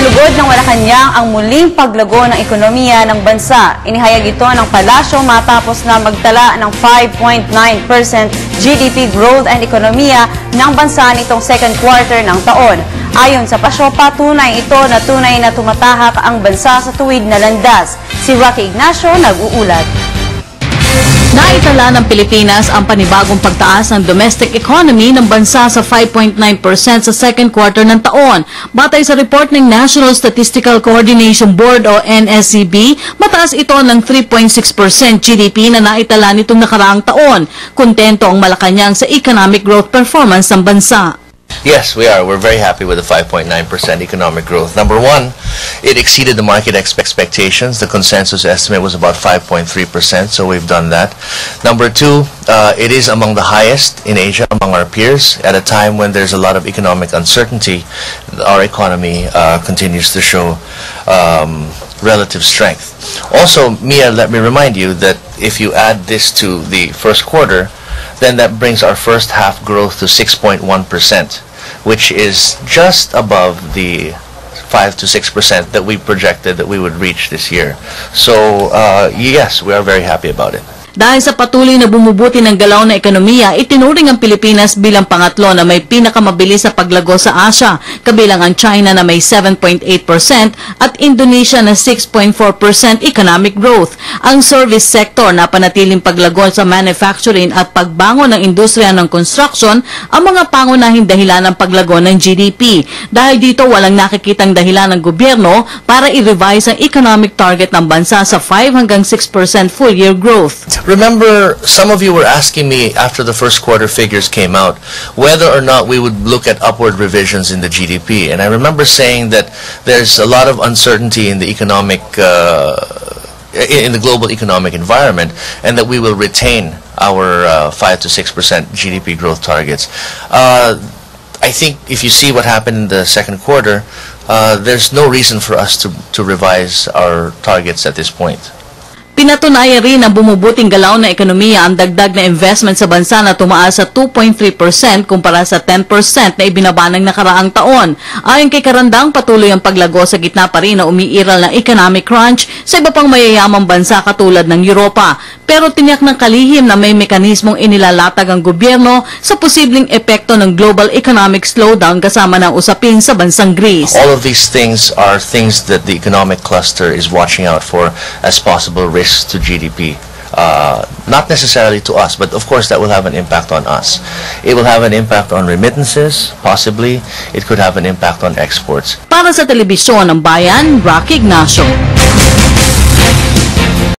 Ipinalugod ng Malacanang ang muling paglago ng ekonomiya ng bansa. Inihayag ito ng palasyo matapos na magtala ng 5.9% GDP growth and ekonomiya ng bansa nitong second quarter ng taon. Ayon sa pasyo, patunay ito na tunay na tumatahak ang bansa sa tuwid na landas. Si Rocky Ignacio nag-uulat. Naitala ng Pilipinas ang panibagong pagtaas ng domestic economy ng bansa sa 5.9% sa second quarter ng taon. Batay sa report ng National Statistical Coordination Board o NSCB, mataas ito ng 3.6% GDP na naitala nitong nakaraang taon. Kontento ang Malacanang sa economic growth performance ng bansa. Yes, we are. We're very happy with the 5.9% economic growth. Number one, it exceeded the market expectations. The consensus estimate was about 5.3%, so we've done that. Number two, uh, it is among the highest in Asia among our peers. At a time when there's a lot of economic uncertainty, our economy uh, continues to show um, relative strength. Also, Mia, let me remind you that if you add this to the first quarter, then that brings our first half growth to 6.1%, which is just above the 5 to 6% that we projected that we would reach this year. So, uh, yes, we are very happy about it. Dahil sa patuloy na bumubuti ng galaw na ekonomiya, itinuring ang Pilipinas bilang pangatlo na may pinakamabilis sa paglago sa Asia, kabilang ang China na may 7.8% at Indonesia na 6.4% economic growth. Ang service sector na panatiling paglago sa manufacturing at pagbangon ng industriya ng construction ang mga pangunahing dahilan ng paglago ng GDP. Dahil dito walang nakikitang dahilan ng gobyerno para i-revise ang economic target ng bansa sa 5 hanggang 6% full year growth. Remember, some of you were asking me after the first quarter figures came out whether or not we would look at upward revisions in the GDP. And I remember saying that there's a lot of uncertainty in the economic, uh, in the global economic environment, and that we will retain our uh, 5 to 6% GDP growth targets. Uh, I think if you see what happened in the second quarter, uh, there's no reason for us to, to revise our targets at this point. Pinatunayan rin ang bumubuting galaw na ekonomiya ang dagdag na investment sa bansa na tumaas sa 2.3% kumpara sa 10% na ibinaba ng nakaraang taon. Ayon kay Karandang, patuloy ang paglago sa gitna pa rin na umiiral ng economic crunch sa iba pang mayayamang bansa katulad ng Europa. Pero tinyak ng kalihim na may mekanismong inilalatag ang gobyerno sa posibleng epekto ng global economic slowdown kasama ng usapin sa bansang Greece. All of these things are things that the economic cluster is watching out for as possible risks to GDP. Uh, not necessarily to us, but of course that will have an impact on us. It will have an impact on remittances, possibly. It could have an impact on exports. Para sa telebisyon ng bayan, Rocky Ignacio.